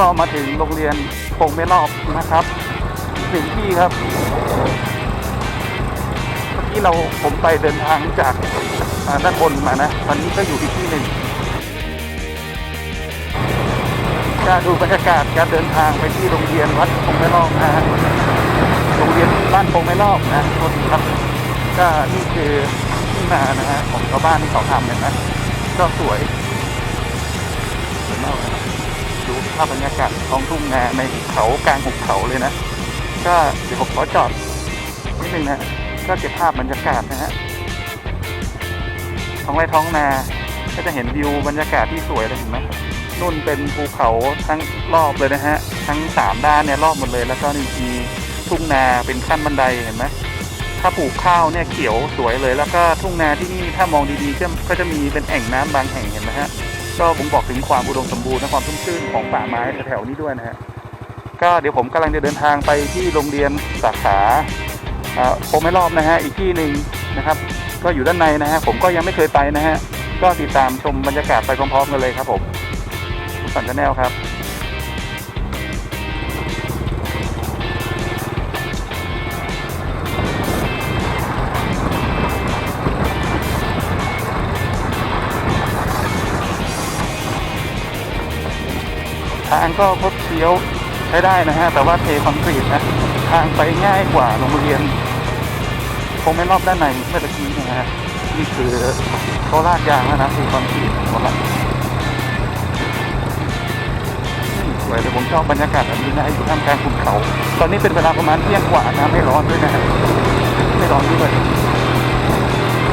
ก็มาถึงโรงเรียนปงไม่รอบนะครับหนึ่งที่ครับเมื่อกี้เราผมไปเดินทางจากด้านบนมานะตอนนี้ก็อยู่อีกที่หนึ่งจะดูบรรยากาศการเดินทางไปที่โรงเรียนวัดปงไม่รอบนะฮะโรงเรียนบ้านปงไม่รอบนะโทษทีครับ ก็นี่คือที่นานะฮะของชาวบ้านที่เขาทำเห็นไหมก็สวย ดูภาพบรรยากาศท้องทุ่งนาในเขากลางหุบเขาเลยนะ ก็เดี๋ยวผมขอจอดนิดนึงนะก็เก็บภาพบรรยากาศนะฮะท้องไร่ท้องนาก็จะเห็นวิวบรรยากาศที่สวยเลยเห็นไหมนู่นเป็นภูเขาทั้งรอบเลยนะฮะ ทั้งสามด้านเนี่ยรอบหมดเลย แล้วก็นี่มีทุ่งนาเป็นขั้นบันไดเห็นไหมถ้าปลูกข้าวเนี่ยเขียวสวยเลย แล้วก็ทุ่งนาที่นี่ถ้ามองดีๆก็ก็จะมีเป็นแอ่งน้ำบางแห่งเห็นไหมฮะ ก็ผมบอกถึงความอุดมสมบูรณ์และความชุ่มชื่นของป่าไม้แถวๆนี้ด้วยนะฮะก็เดี๋ยวผมกำลังจะเดินทางไปที่โรงเรียนสาขาอ่าโพไม่รอบนะฮะอีกที่หนึ่งนะครับ ก็อยู่ด้านในนะฮะผมก็ยังไม่เคยไปนะฮะก็ติดตามชมบรรยากาศไปพร้อมๆกันเลยครับผมคุณสันชาแนลครับ ทางก็คดเคี้ยวใช้ได้นะฮะ แต่ว่าเทคอนกรีตนะทางไปง่ายกว่าโรงเรียนคงไม่รอบด้านในเมื่อตะกี้นะฮะนี่คือเขาลาดยางแล้วนะเทคอนกรีตหมดละสวยเลยผมชอบบรรยากาศแบบนี้นะอยู่ท่ามกลางภูเขา ตอนนี้เป็นเวลาประมาณเที่ยงกว่านะไม่ร้อนด้วยนะฮะไม่ร้อนด้วย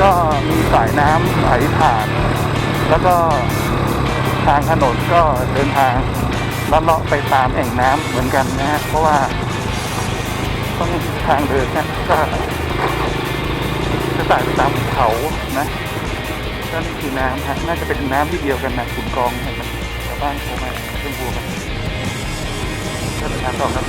ก็มีสายน้ำไหลผ่าน แล้วก็ทางถนนก็เดินทาง เลาะไปตามแอ่งน้ำเหมือนกันนะฮะเพราะว่าต้องทางเดินนะก็จะไต่ไปตามเขานะก็นี่คือน้ำฮะน่าจะเป็นน้ำที่เดียวกันนะขุนกองเห็นไหมชาวบ้านโทรมาเรื่องบัวกันก็เป็นทางต่อครับ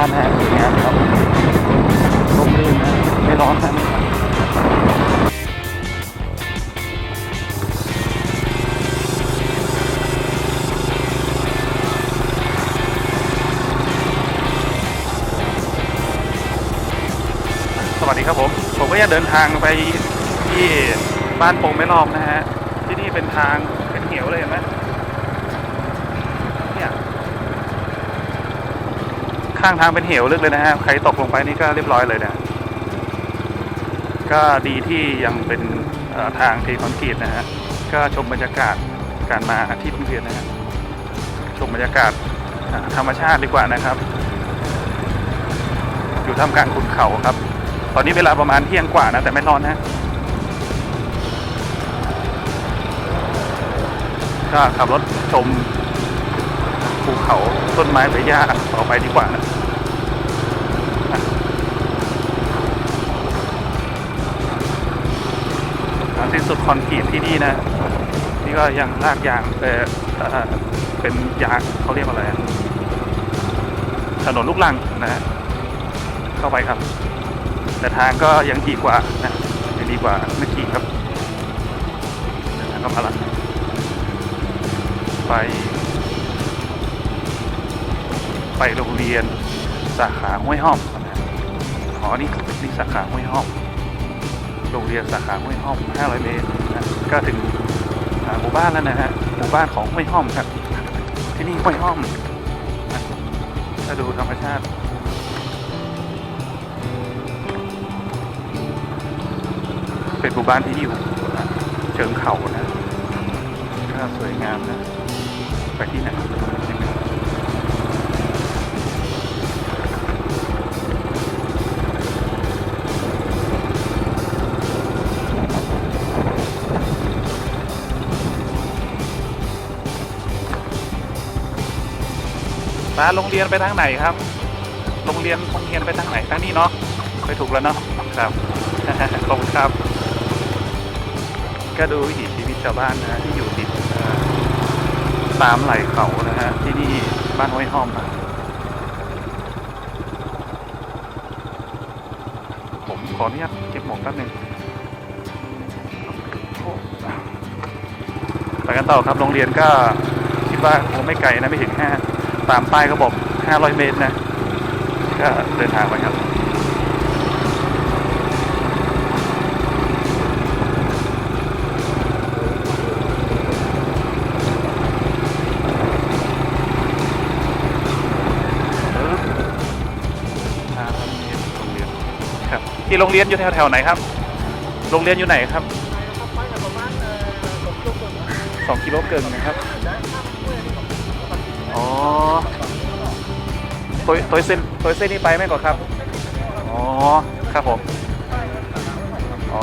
ามกลางธรรมชาตินะฮะสวยงามครับร่มรื่นนะไม่ร้อนนะสวัสดีครับผม ผมก็ยังเดินทางไปที่บ้านโป่งแม่รอบนะฮะ ที่นี่เป็นทางเป็นเหวเลยเห็นไหมเนี่ย ข้างทางเป็นเหวลึกเลยนะฮะ ใครตกลงไปนี่ก็เรียบร้อยเลยนะ ก็ดีที่ยังเป็นทางเทคอนกรีตนะฮะ ก็ชมบรรยากาศการมาที่โรงเรียนนะฮะ ชมบรรยากาศธรรมชาติดีกว่านะครับ อยู่ท่ามกลางขุนเขาครับ ตอนนี้เวลาประมาณเที่ยงกว่านะ แต่ไม่ร้อนนะก็ขับรถชมภูเขาต้นไม้ใบหญ้าต่อไปดีกว่านะ สิ้นสุดคอนกรีตที่นี่นะ นี่ก็ยังลากยางแต่เป็นยางเขาเรียกว่าอะไรถนนลูกลังนะฮะเข้าไปครับ แต่ทางก็ยังดีกว่านะยังดีกว่าเมื่อกี้ครับเดินทางก็มาละไป ไปโรงเรียนสาขาห้วยห้อมนะอ๋อนี่นี่สาขาห้วยห้อม โรงเรียนสาขาห้วยห้อม 500 เมตรนะก็ถึงหมู่บ้านแล้วนะฮะ หมู่บ้านของห้วยห้อมครับ ที่นี่ห้วยห้อมถ้าดูธรรมชาติเป็นหมู่บ้านที่อยู่เชิงเขานะก็สวยงามนะ ไปที่ไหนาโรงเรียนไปทางไหนครับ โรงเรียนโรงเรียนไปทางไหนทางนี้เนาะไปถูกแล้วเนาะครับขอบคุณครับ ก็ดูวิถีชีวิตชาวบ้านนะที่อยู่ติดตามไหลเขานะฮะที่นี่บ้านห้อยห้อมนะผมขอเนี่ยเก็บหมวกแป๊บนึงไปกันต่อครับโรงเรียนก็คิดว่าคงไม่ไกลนะไม่ถึงห้า ตามป้ายก็บอก 500 เมตรนะ ก็เดินทางไปครับห้าพันเมตรโรงเรียนครับ ที่โรงเรียนอยู่แถวๆไหนครับ โรงเรียนอยู่ไหนครับ สองกิโลเกินนะครับ ตัวตัวเส้นตัวเส้นนี้ไปไหมก่อนครับ อ๋อ ครับผม อ๋อ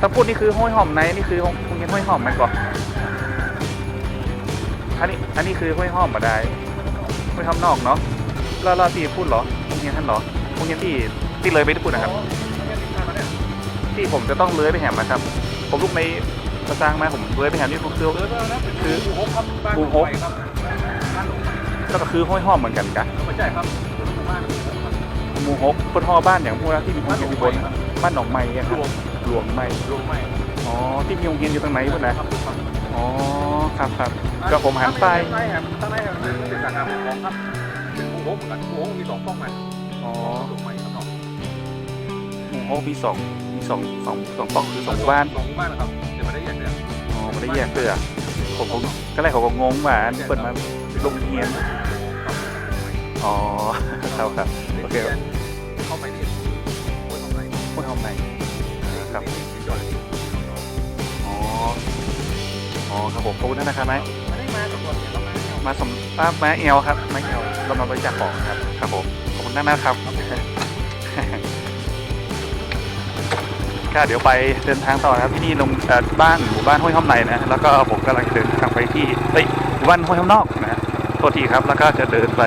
ถ้าพูดนี่คือห้วยหอมในนี่คือโรงเรียนห้วยหอมไหมก่อนอันนี้ อันนี้คือห้วยหอมมาได้ห้วยหอมนอกเนาะแล้วแล้วที่พูดเหรอโรงเรียนท่านเหรอโรงเรียนที่ที่เลยไปที่พูดนะครับ ที่ผมจะต้องเลื้อยไปแหมนะครับ ผมลูกในกระซังมาผมเลื้อยไปแหมนี่คือคือคือบูฮกครับบ้านบูฮ กไปครับบ้านลงก็คือห้อยห้อมเหมือนกันกะไม่ใช่ครับหมู่บ้านบูฮกครับหมูฮกเพิ่นห่อบ้านอย่างพวกนั้นที่มีโรงเรียนอยู่บนบ้านหนองไม้อะครับรวมหลวงไม้รวมไม่อ๋อที่มีโรงเรียนอยู่ตรงไหนเพิ่นนะครับครับอ๋อครับครับก็ผมหันไปใช่ครับตั้งในครับเป็นสาขาของครับเป็นบูฮกเหมือนกันบูฮกมีสองป้องไหมอ๋อรวมไม่ครับน้องหมูฮกมีสองมีสองสองสองป้องคือสองบ้านสองบ้านนะครับแต่ไม่ได้แยกเลยอ๋อไม่ได้แยกเสื้อผมผมก็เลยเขาก็งงว่าอันเปิดมา โรงเรียนอ๋อครับครับโอเคเข้าไปนี่คนทำไรห้วยห้อมไหนครับจอดนี่อ๋ออ๋อครับผมขอบคุณท่านนะครับไหมไม่ได้มากับคนเนี่ยเรามาเอามาสมป้าแม่เอลครับแม่เอลเรามาบริจาคของครับครับผมขอบคุณมากนะครับก็เดี๋ยวไปเดินทางต่อนะครับที่นี่ลงเอ่อบ้านหมู่บ้านห้วยห้อมในนะแล้วก็ผมกำลังจะเดินทางไปที่เอ้ยหมู่บ้านห้วยห้อมนอกนะ โทษทีครับ แล้วก็จะเดินไป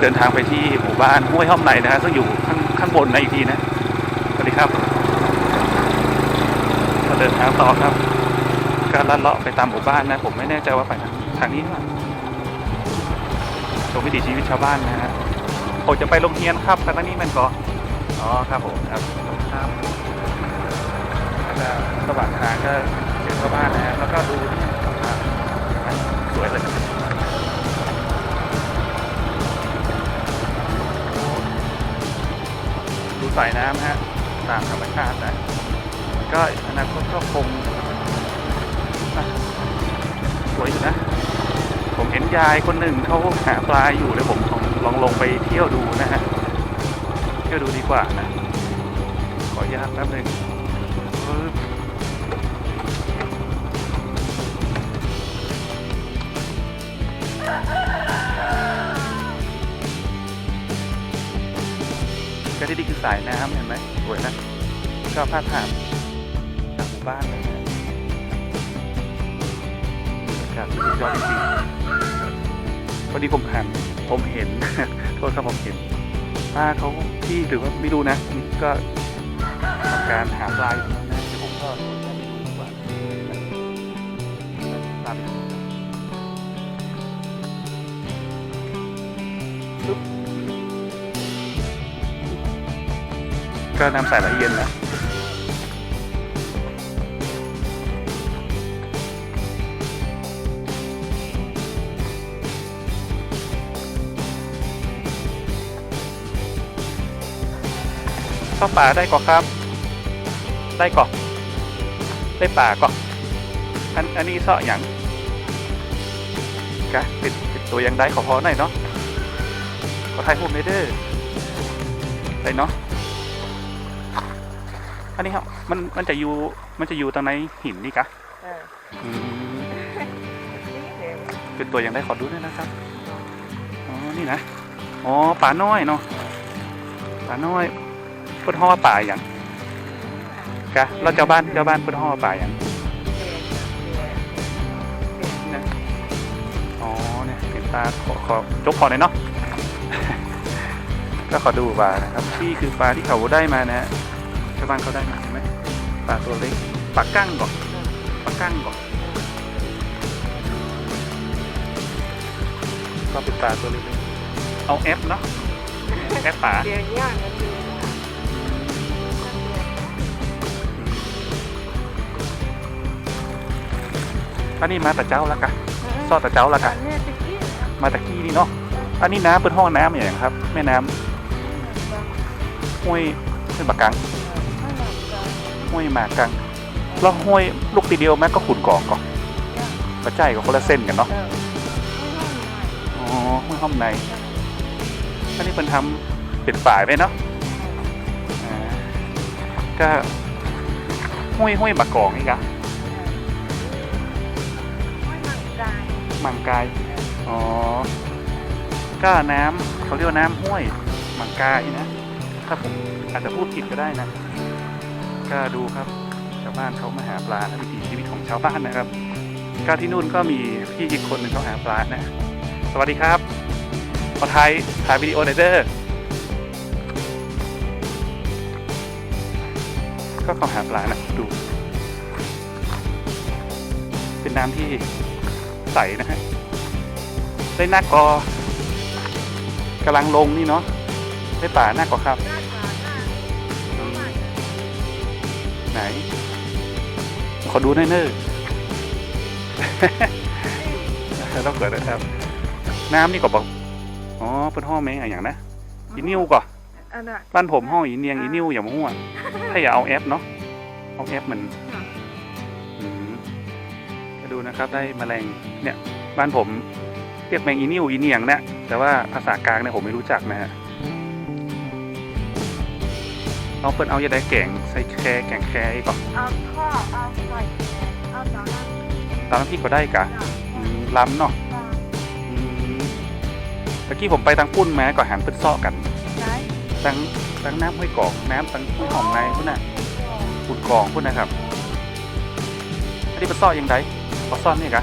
เดินทางไปที่หมู่บ้านห้วยห้อมในนะฮะซึ่งอยู่ข้างข้างบนในอีกทีนะสวัสดีครับก็เดินทางต่อครับก็ลัดเลาะไปตามหมู่บ้านนะ ผมไม่แน่ใจว่าไปทางนี้หรือเปล่าชมวิถีชีวิตชาวบ้านนะฮะผมจะไปโรงเรียนครับทางนี้มันก็อ๋อครับผมครับครับระหว่างทางก็เจอชาวบ้านนะฮะแล้วก็ดูสวยเลย สายน้ำฮะตามธรรมชาตินะก็อนาคตก็คงสวยอยู่นะ ผมเห็นยายคนหนึ่งเขาหาปลาอยู่เดี๋ยวผมลองลองลงไปเที่ยวดูนะฮะเที่ยวดูดีกว่านะ ขออนุญาตแป๊บหนึง สายน้ำเห็นไหมสวยนะก็พาดผ่านจากหมู่บ้านเลยนะบรรยากาศสุดยอดจริงพอดีผมหันผมเห็นโทษครับผมเห็นป้าเขาที่หรือว่าไม่รู้นะนี่ก็ทำการหาปลาอยู่นะเดี๋ยวผมก็จะไปดูว่าปลาไปดูปึ๊บ ก็น้ำใสละเอียดนะเข้าป่าได้ก่อครับ ได้ก่อได้ป่าก่ออันอันนี้เสาะอย่างกะปิดปิดตัวยังได้ขอพอหน่อยเนาะขอถ่ายรูปหน่อยเด้ได้เนาะ อันนี้ครับ มันมันจะอยู่มันจะอยู่ตรงไหนหินนี่กะเอออืมนี่เดี๋ยวเป็นตัวยังได้ขอดูด้วยนะครับอ๋อนี่นะอ๋อป่าน้อยเนาะป่าน้อยเพิ่นฮ้อว่าป่าอย่างกะเราเจ้าบ้านเจ้าบ้านเพิ่นฮ้อว่าป่าอย่างนะอ๋อเนี่ยเห็นตาขอขอจกขอหน่อยเนาะ ก็ขอดูปลานะครับที่คือปลาที่เขาได้มานะฮะชาว บ้านเขาได้มาไหมปลาตัวเล็กปลากั้งก่อนปลากั้งก่อนก็เป็นปลาตัวเล็กๆเอาแอปเนาะแอปปลาเดี๋ยวนะพี่อันนี้มาแต่เจ้าละกะซอดแต่เจ้าละกะมาแต่กี้นี่เนาะอันนี้น้ำเป็นห้องน้ำอย่างครับ แม่น้ำห้วยเป็นปากกัง ห้วยหมากกังแล้วห้วยลูกตีเดียวแม่ก็ขุนกองก่อนกระจายกับคนละเส้นกันเนาะอ๋อห้วยห้อมในอันนี้เป็นทำเป็นฝ่ายไปเนาะก็ห้วยห้วยบากกองนี่กะมังกาย อ๋อ ก็น้ำเขาเรียกว่าน้ำห้วยมังกายนะ ถ้าผมอาจจะพูดผิดก็ได้นะ ก็ดูครับชาวบ้านเขามาหาปลาและวิถีชีวิตของชาวบ้านนะครับก็ที่นู่นก็มีพี่อีกคนหนึ่งเขาหาปลานะสวัสดีครับขอถ่ายถ่ายวิดีโอหน่อยเด้อก็เขาหาปลานะดู เป็นน้ำที่ใสนะฮะได้นักกอกำลังลงนี่เนาะได้ป่านักกว่าครับ ไหน ขอดูหน่อยเนอะต้องเกิดนะครับ น้ำนี่ก็บอกอ๋อเป็นห้องแมงอะไรอย่างนะอีนิ้วก่อนอันน่ะบ้านผมห้องอีเนียงอีนิ้วอย่ามั่วถ้าอย่าเอาแอปเนาะเอาแอปมันอืมก็ดูนะครับได้แมลงเนี่ย บ้านผมเรียกแมงอีนิ้วอีเนียงนะแต่ว่าภาษากลางเนี่ยผมไม่รู้จักนะฮะเอาเปิ้นเอาอย่าได้แกง ใส่แคแกงแคอีกก่อนเอาท่อเอาใส่เอาจานั้นตามน้ำพริกก็ได้กะอืมล้ำเนาะอืมเมื่อกี้ผมไปทางปุ้นมาก็หันเปิ้นซ้อกันไหนทั้งทั้งน้ำห้วยกอกน้ำทั้งห้วยหอมในพุ่นน่ะปุ่นกองพุ่นนะครับอันนี้เป็นซ่อยังไงขอซ่อนนี่กะ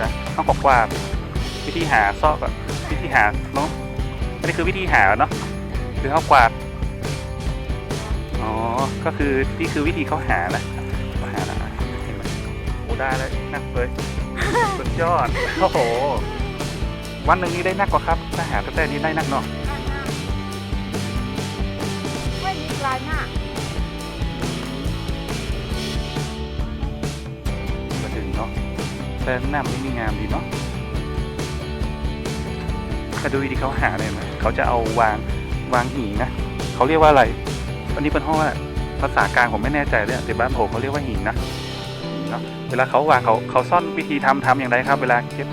จ้ะเอากกว่าดวิธีหาซ่อก่อนวิธีหาเนาะ อันนี้คือวิธีหาเนาะคือเอากวาด อ๋อ ก็คือนี่คือวิธีเขาหานะเขาหานะเห็นไหมโอ้ได้แล้วนักเลยสุดยอด โอ้โห วันหนึ่งนี้ได้นักกว่าครับ ถ้าหาแต่นี้ได้นักเนาะไม่มีปลายหน้ามาถึงเนาะแต่น้ำนี่มีงามดีเนาะแต่ดูดีเขาหาเลยนะ เขาจะเอาวางวางหินนะเขาเรียกว่าอะไร อันนี้เป็นห้องว่าภาษากลางผมไม่แน่ใจเลยแต่บ้านผมเขาเรียกว่าหินนะเนาะเวลาเขาวางเขาเขาซ่อนวิธีทำทำอย่างไรครับ เวลาเก็บ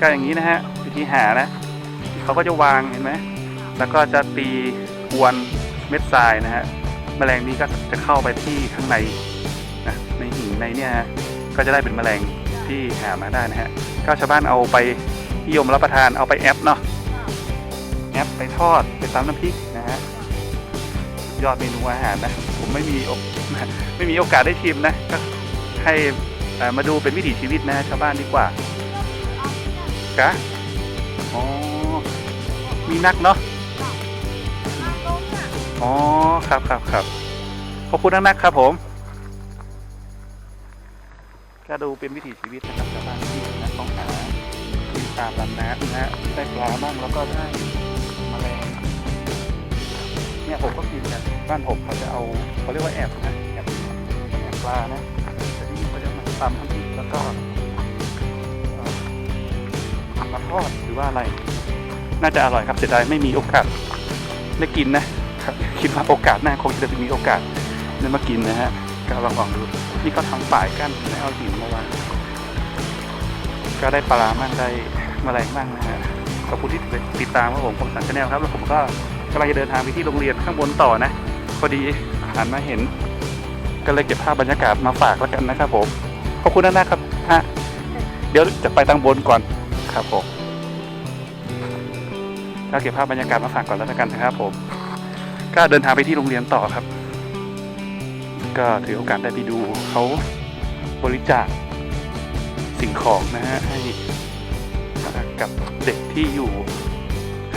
ก็อย่างนี้นะฮะวิธีหานะเขาก็จะวางเห็นไหมแล้วก็จะตีกวนเม็ดทรายนะฮะแมลงนี้ก็จะเข้าไปที่ข้างในนะในหินในเนี่ยฮะก็จะได้เป็นแมลงที่หามาได้นะฮะก็ชาวบ้านเอาไปนิยมรับประทานเอาไปแอปเนาะ แอปไปทอดไปตำน้ำพริกนะฮะยอดเมนูอาหารนะ ผมไม่มีไม่มีโอกาสได้ชิมนะก็ให้มาดูเป็นวิถีชีวิตนะชาวบ้านดีกว่ากะอ๋อ มีนักเนาะอ๋อ ครับครับครับขอบคุณนักๆครับผมก็ดูเป็นวิถีชีวิตนะครับชาวบ้านที่นะต้องหาตามลำน้ำนะฮะได้ปลาบ้างแล้วก็ได้ เนี่ยผมก็กินกันบ้านผมเขาจะเอาเขาเรียกว่าแอบนะแอบแอบปลานะแต่นี่เขาจะมาตำทำพริกแล้วก็มาทอดหรือว่าอะไร น่าจะอร่อยครับเสียดายไม่มีโอกาสได้กินนะคิดว่าโอกาสหน้าคงจะมีโอกาสได้มากินนะฮะก็ลองลองดูนี่เขาทำฝ่ายกั้นแล้วเอาหินมาวางก็ได้ปลามั่งได้แมลงมั่งนะฮะขอบคุณที่ติดตามครับผมผมสันชาแนลครับแล้วผมก็ กำลังจะเดินทางไปที่โรงเรียนข้างบนต่อนะ พอดีหันมาเห็น ก็เลยเก็บภาพบรรยากาศมาฝากแล้วกันนะครับผม ขอบคุณนะครับฮะเดี๋ยวจะไปทางบนก่อนครับผมก็เก็บภาพบรรยากาศมาฝากก่อนแล้วกันนะครับผม ก็เดินทางไปที่โรงเรียนต่อครับ ก็ถือโอกาสได้ไปดูเขาบริจาคสิ่งของนะฮะให้กับเด็กที่อยู่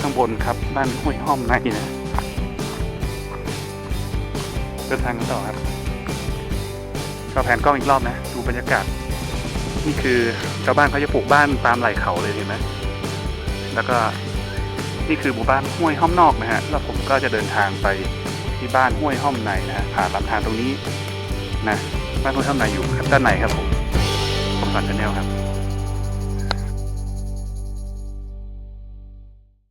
ข้างบนครับบ้านห้วยห้อมในนะเดินทางกันต่อครับก็แผนกล้องอีกรอบนะ ดูบรรยากาศ นี่คือชาวบ้านเขาจะปลูกบ้านตามไหล่เขาเลยเห็นไหมแล้วก็นี่คือหมู่บ้านห้วยห้อมนอกนะฮะแล้วผมก็จะเดินทางไปที่บ้านห้วยห้อมในนะฮะผ่านลำธารตรงนี้นะบ้านคุณทำนายอยู่ด้านไหนครับผมผมสอนชาแนลครับ